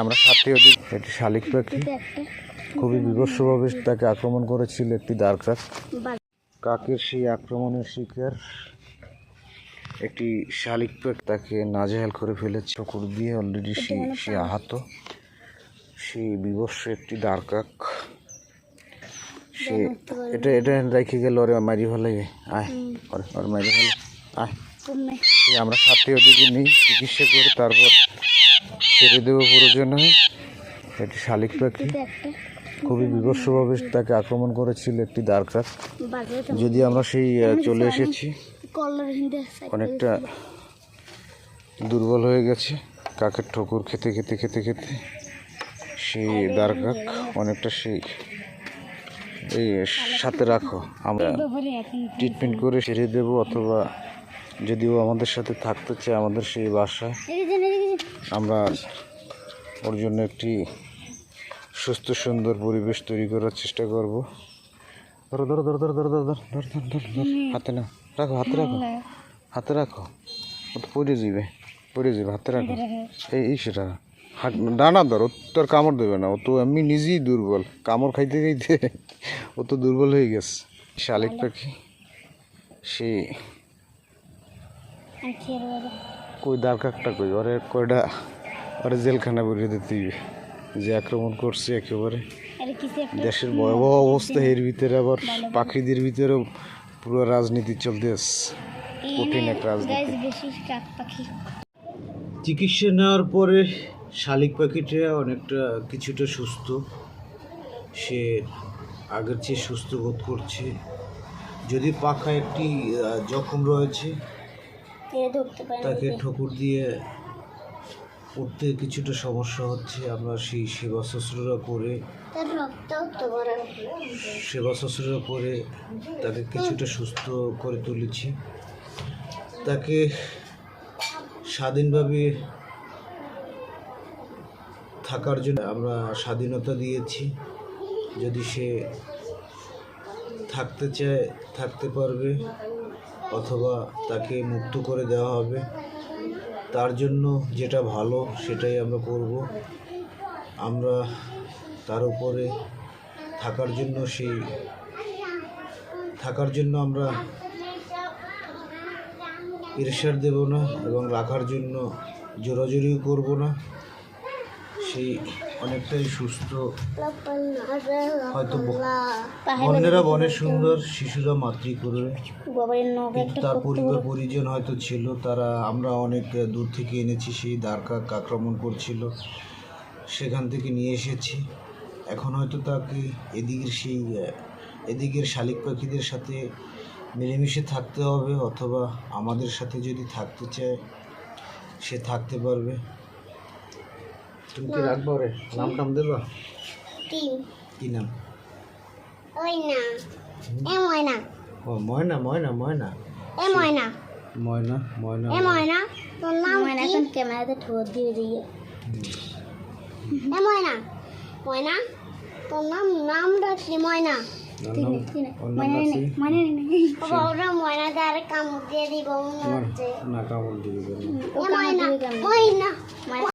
আমরা সাথে ওদিক একটি শালিক পাখি খুবই বিভৎসভাবে তাকে আক্রমণ করেছিল একটি দারকাক কাকের সেই আক্রমণের শিকার একটি শালিক পাখি তাকে নাজেহাল করে ফেলেছে। চকুর দিয়ে অলরেডি সে সে আহত। সেই বিভৎস একটি দারকাক সে এটা এটা রেখে গেল ওরে মারি ফেলে। আয় ওরে ওরে মারি ফেলে। আয়। আমরা সাথে ওদিকে নিই চিকিৎসা করে তারপর ছেড়ে দেবো প্রয়োজন। হয় একটি শালিক পাখি খুবই বিভৎসভাবে তাকে আক্রমণ করেছিল একটি দারকাক যদি আমরা সেই চলে এসেছি। অনেকটা দুর্বল হয়ে গেছে। কাকের ঠোকর খেতে খেতে খেতে খেতে সেই দারকাক অনেকটা সেই। এই সাথে রাখো। আমরা ট্রিটমেন্ট করে সেরে দেবো অথবা যদিও আমাদের সাথে থাকতে চায় আমাদের সেই বাসায় আমরা ওর জন্য একটি সুস্থ সুন্দর পরিবেশ তৈরি করার চেষ্টা করব ধরো ধরো ধরো ধরো ধরো ধরো ধরো ধরো ধরো ধরো ধরো হাতে না রাখো হাতে রাখো হাতে রাখো ও তো পড়ে যাবে পড়ে যাবে হাতে রাখো এই এই সেটা হাত ডানা ধর ও তো আর কামড় দেবে না ও তো এমনি নিজেই দুর্বল কামড় খাইতে খাইতে ও তো দুর্বল হয়ে গেছে শালিক পাখি সে কই দারকাকটা কই? ওরে কয়টা ওরে জেলখানা ভরে দিতে যে আক্রমণ করছে একেবারে। দেশের ভয়াবহ অবস্থা এর ভিতরে আবার পাখিদের ভিতরেও পুরো রাজনীতি চলতেছে। কঠিন এক রাজনীতি। চিকিৎসা নেওয়ার পরে শালিক পাখিটা অনেকটা কিছুটা সুস্থ। সে আগের চেয়ে সুস্থ বোধ করছে। যদি পাখা একটি জখম রয়েছে তাকে ঠকুর দিয়ে উঠতে কিছুটা সমস্যা হচ্ছে। আমরা সেই সেবা শুশ্রূষা করে সেবা শুশ্রূষা করে তাকে কিছুটা সুস্থ করে তুলেছি। তাকে স্বাধীনভাবে থাকার জন্য আমরা স্বাধীনতা দিয়েছি। যদি সে থাকতে চায় থাকতে পারবে। অথবা তাকে মুক্ত করে দেওয়া হবে। তার জন্য যেটা ভালো, সেটাই আমরা করব। আমরা তার উপরে থাকার জন্য সেই, থাকার জন্য আমরা প্রেশার দেব না এবং রাখার জন্য জোরাজুরিও করব না। সেই অনেকটাই সুস্থ। হয়তো বন্যেরা বনে সুন্দর শিশুরা মাতৃ করবে কিন্তু তার পরিবার পরিজন হয়তো ছিল তারা আমরা অনেক দূর থেকে এনেছি সেই দ্বারকাক আক্রমণ করছিল। সেখান থেকে নিয়ে এসেছি। এখন হয়তো তাকে এদিকের সেই এদিকের শালিক পাখিদের সাথে মিলেমিশে থাকতে হবে অথবা আমাদের সাথে যদি থাকতে চায় সে থাকতে পারবে। তুমি কি রাখব রে নাম টাম দেবা? কি নাম? ওই না এ ময়না। ও ময়না ময়না ময়না। এ ময়না। ময়না ময়না এ ময়না। তোর নাম ময়না এখন ক্যামেরাতে ঠোঁট দিয়ে দিয়ে। এ ময়না। ময়না তোর নাম নাম রাখছি। ময়না ময়না দ্বারা কামড় দিয়ে দিব ময়না